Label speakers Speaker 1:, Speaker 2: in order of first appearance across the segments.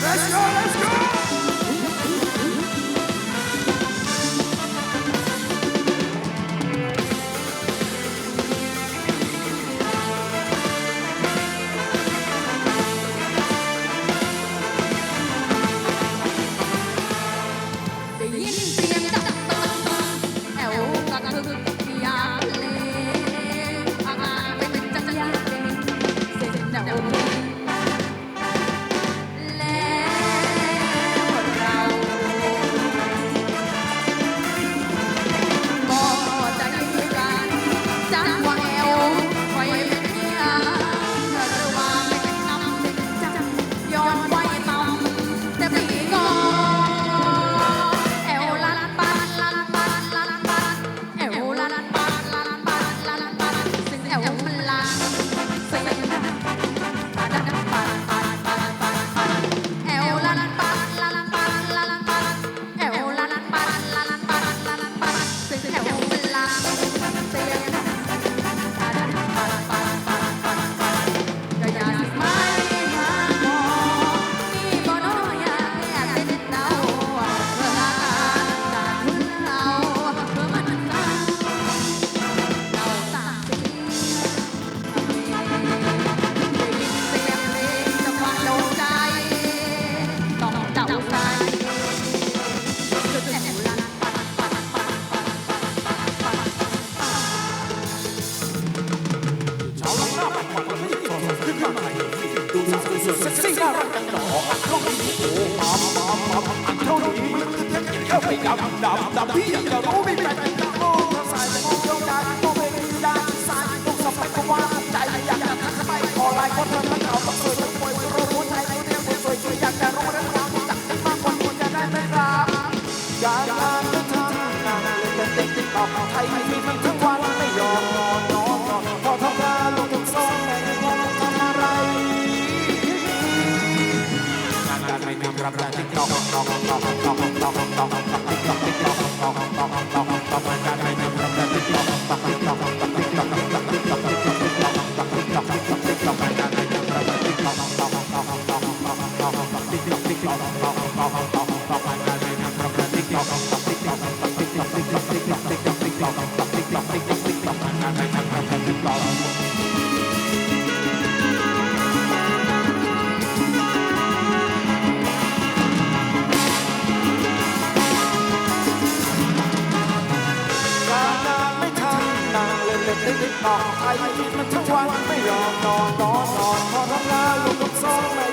Speaker 1: Let's go, let's go!
Speaker 2: ดับดับ
Speaker 1: พี่อยากจะรู้ ตอกไอ้มันทั้งวันไม่ยอมนอนนอนนอนพอทำงานลูกต้องซ้อมแ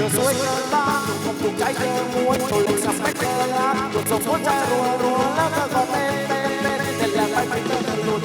Speaker 1: ธอสวยเกินต้าถูกผมถูกใจเธอมวนตัว์ลิสเปคเธอรักหยุดส่งหัวใจรัวรัวแล้วเธอก็เต้นเต้นเต้นเต้นแล้วไปไปเธอหลุด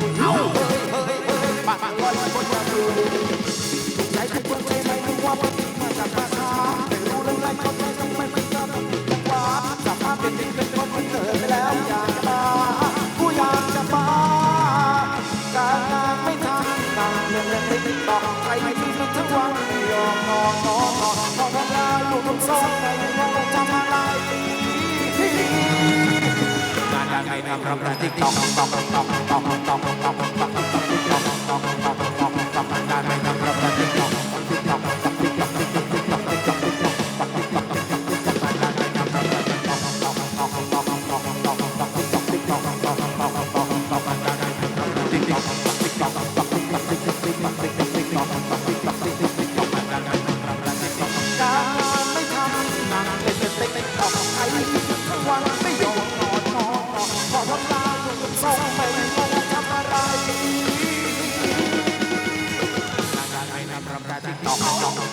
Speaker 1: Thank you.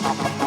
Speaker 1: Thank you.